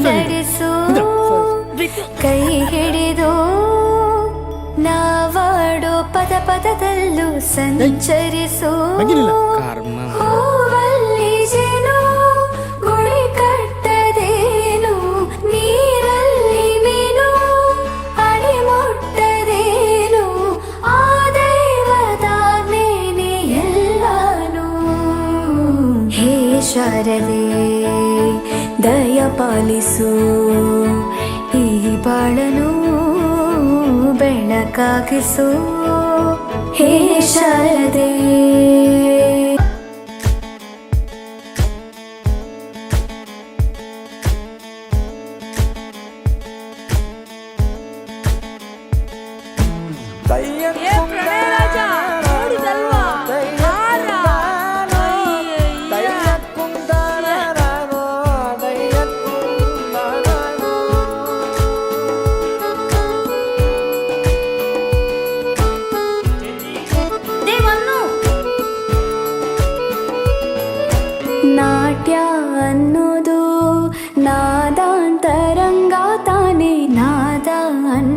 ಮುನ್ನಡೆಸು ಕೈ ಹಿಡಿದು ನಾವಾಡೋ ಪದ ಪದದಲ್ಲೂ ಸಂಚರಿಸು ಹೂವಲ್ಲಿ ಜೇನು ಗುಳಿ ಕಟ್ಟದೇನು ನೀರಲ್ಲಿ ಮೀನು ಅಡಿ ಮುಟ್ಟದೇನು ಆ ಎಲ್ಲಾನು. ಹೇ ಶಾರದೆ ಪಾಲಿಸು. ಈ ಬಾಳನು ಬೆಳಕಾಗಿಸು ಹೇ ಶಾರದೆ. ನಾಟ್ಯ ಅನ್ನೋದು ನಾದಾಂತರಂಗ ತಾನೇ ನಾದ ಅನ್ನೋದು